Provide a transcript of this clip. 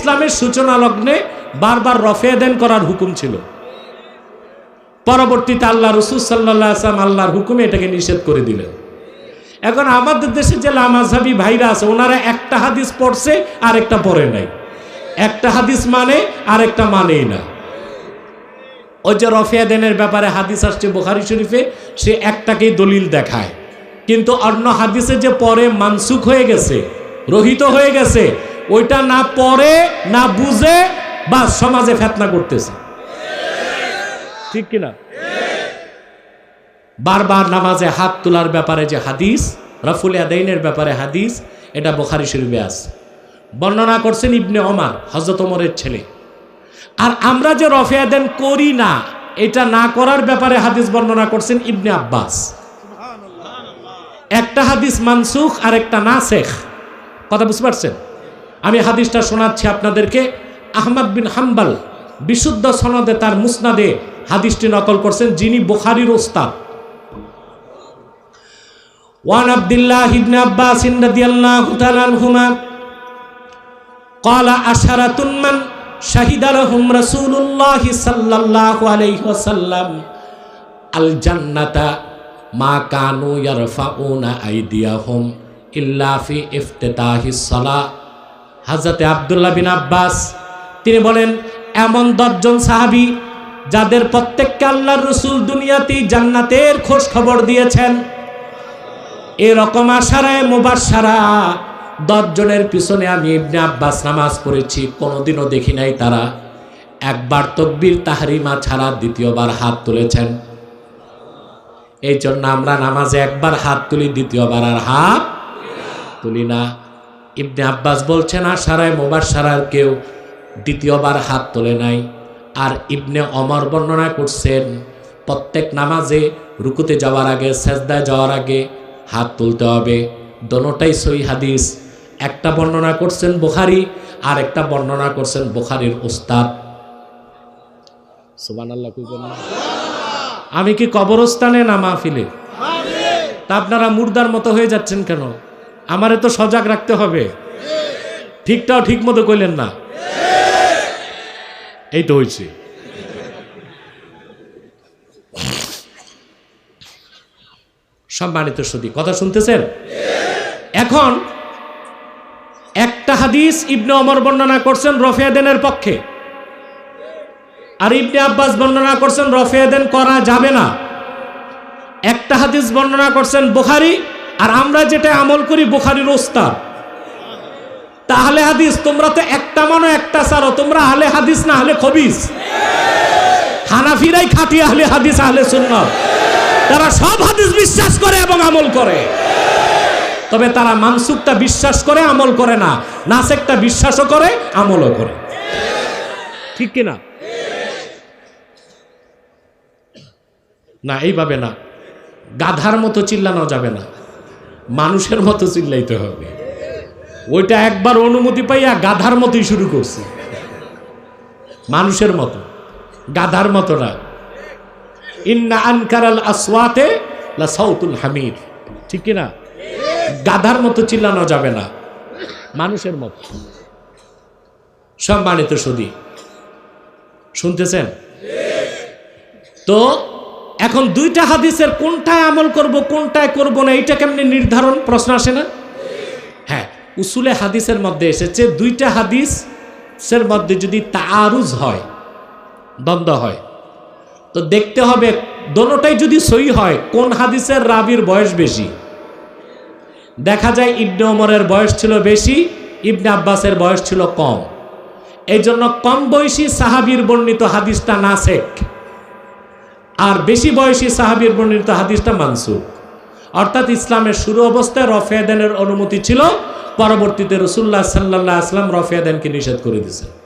ইসলামের সূচনা লগ্নে বারবার রফে দেন করার হুকুম ছিল। পরবর্তীতে আল্লাহ রসুল সাল্লাহ আসলাম আল্লাহর হুকুমে এটাকে নিষেধ করে দিলেন। এখন আমাদের দেশে যে লামাজাবি ভাইরা আছে, ওনারা একটা হাদিস পড়ছে আর একটা পড়ে নাই। একটা হাদিস মানে আর একটা মানেই না। ওই যে রফিয়া দেনের ব্যাপারে হাদিস আসছে বোখারি শরীফে, সে একটাকেই দলিল দেখায়। কিন্তু অন্য হাদিসে যে পরে মানসুখ হয়ে গেছে, রহিত হয়ে গেছে ওইটা না পড়ে না বুঝে বা সমাজে ফেতনা করতেছে। ঠিক কিনা? বারবার নামাজে হাত তোলার ব্যাপারে যে হাদিস রফুল আদাইনের ব্যাপারে হাদিস এটা বোখারি শরীফে আছে। বর্ণনা করছেন ইবনে ওমার হজরত ওমরের ছেলে। আর আমরা যে রফিয়া দেন করি না এটা না করার ব্যাপারে হাদিস বর্ণনা করছেন ইবনে আব্বাস। একটা হাদিস মানসুখ আর একটা না শেখ। কথা বুঝতে পারছেন? আমি হাদিসটা শোনাচ্ছি আপনাদেরকে। আহমদ বিন হাম্বাল বিশুদ্ধ সনদে তার মুসনাদে হাদিসটি নকল করছেন, যিনি বোখারির ওস্তাদ। ওয়ান عباس رضي الله تعالى عنهما قال ক্বালা من شهد لهم رسول الله صلى الله عليه وسلم জান্নাতা মা কানু يرفعون আইদিয়াহুম ইল্লা في افتتاح সালাহ হাজরতে আবদুল্লাহ বিন আব্বাস, তিনি বলেন, এমন দশজন সাহাবি যাদের প্রত্যেককে আল্লাহর রসুল দুনিয়াতেই জান্নাতের খোঁজ খবর দিয়েছেন, এরকম আশারায় মুবাসারা দশজনের পিছনে আমি ইবনে আব্বাস নামাজ পড়েছি, কোনোদিনও দেখি নাই তারা। একবার তকবির তাহারিমা ছাড়া দ্বিতীয়বার হাত তুলেছেন। এই জন্য আমরা নামাজে একবার হাত তুলি, দ্বিতীয়বার আর হাত তুলি না। ইবনে আব্বাস বলছেন, আর সারায় মোবার সারার কেউ দ্বিতীয়বার হাত তোলে নাই। আর ইবনে অমর বর্ণনা করছেন, প্রত্যেক নামাজে রুকুতে যাওয়ার আগে, সেজদায় যাওয়ার আগে হাত তুলতে হবে। দোনোটাই সই হাদিস। একটা বর্ণনা করছেন বুখারি আর একটা বর্ণনা করছেন বুখারির উস্তাদ। আমি কি কবরস্থানে না মাহফিলে? তা আপনারা মুর্দার মতো হয়ে যাচ্ছেন কেন? আমারে তো সজাগ রাখতে হবে। ঠিকটাও ঠিক মতো কইলেন না। এই তো হয়েছে সম্মানিত সতী কথা শুনতেছেন? এখন একটা হাদিস ইবনে অমর বর্ণনা করছেন রফিয়াদেনের পক্ষে। আর ইবনে আব্বাস বর্ণনা করছেন রফিয়াদেন করা যাবে না। একটা হাদিস বর্ণনা করছেন বুখারি আর আমরা যেটা আমল করি বুখারির ওস্তাদ। তাহলে হাদিস, তোমরা তো একটা মানো, একটা সারো তোমরা আহলে হাদিস না আহলে খবিস? হানাফিরাই খাটি আহলে হাদিস, আহলে সুন্নাত তারা সব হাদিস বিশ্বাস করে এবং আমল করে। তবে তারা মানসুকটা বিশ্বাস করে, আমল করে না। নাসেকটা বিশ্বাসও করে, আমলও করে। ঠিক কিনা? না, এইভাবে না। গাধার মতো চিল্লানো যাবে না। মানুষের মতো চিল্লাইতে হবে। ওইটা একবার অনুমতি পাইয়া গাধার মতোই শুরু করছে। মানুষের মতো, গাধার মতো না। ইন্না আনকারাল আসওয়াতে লা সাউতুল হামিদ। ঠিক কি না গাধার মতো চিল্লানো যাবে না। মানুষের মতো। সম্মানিত সুদী, শুনতেছেন? তো এখন দুইটা হাদিসের কোনটায় আমল করব, কোনটায় করব না, এইটা কেমনি নির্ধারণ? প্রশ্ন আসে না? হ্যাঁ উসুলে হাদিসের মধ্যে এসেছে, দুইটা হাদিসের মধ্যে যদি তারুজ হয়, দ্বন্দ্ব হয়, তো দেখতে হবে দোনোটাই যদি সই হয়, কোন হাদিসের রাবির বয়স বেশি? দেখা যায় ইবনে ওমরের বয়স ছিল বেশি, ইবনে আব্বাসের বয়স ছিল কম। এই জন্য কম বয়সী সাহাবির বর্ণিত হাদিসটা নাসেক। আর বেশি বয়সী সাহাবির বর্ণিত হাদিসটা মানসুক অর্থাৎ ইসলামের শুরু অবস্থায় রফিয়াদানের অনুমতি ছিল, পরবর্তীতে রসুল্লাহ সাল্লাহ আসলাম রফিয়াদানকে নিষেধ করে দিয়েছেন।